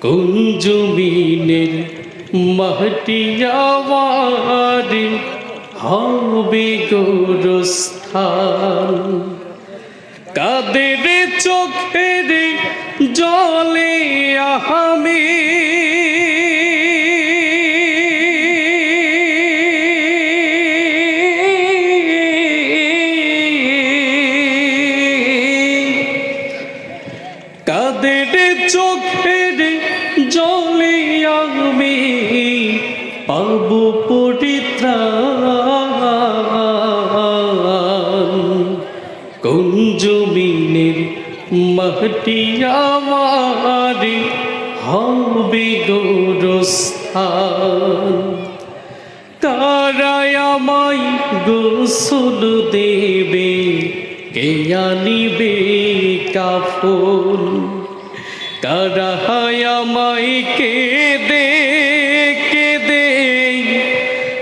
কোন জমিনের মাটি আমার হবে গোরস্থান। কাদের চোখের জলে আহামে? কাদের চোখের পাব পরিত্রাণ। কোন জমিনের মাটি আমার হবে গোরস্থান। কারায় গোসল দেবে, কে আনিবে কাফন? কারায়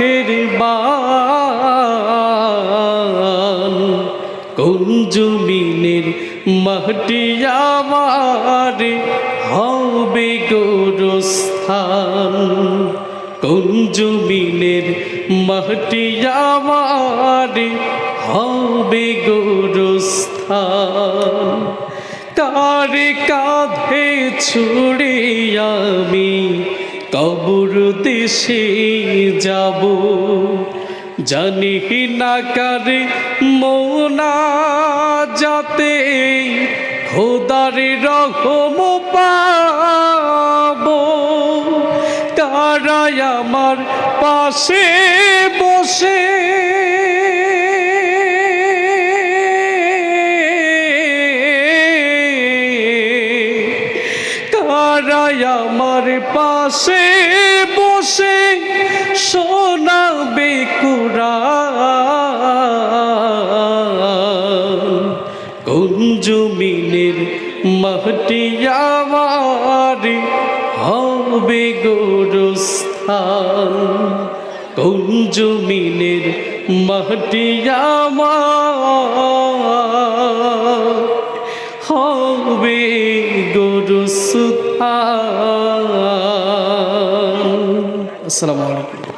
মেহেরবান কোন জমিনের মাটি আমার, হবে গোরস্থান। কোন জমিনের মাটি আমার, হবে গোরস্থান। কার কাঁধে ছুড়ে আমি কবর দেশে যাব। জানি না কার মোনা যাতে খোদার রকম পাব। কারায় আমার পাশে বসে আমার পাশে বসে শোনাবে কুরান কোন জমিনের মাটি আমার হবে গোরস্থান? কোন জমিনের মাটি আমার হবে আসসালামু আলাইকুম।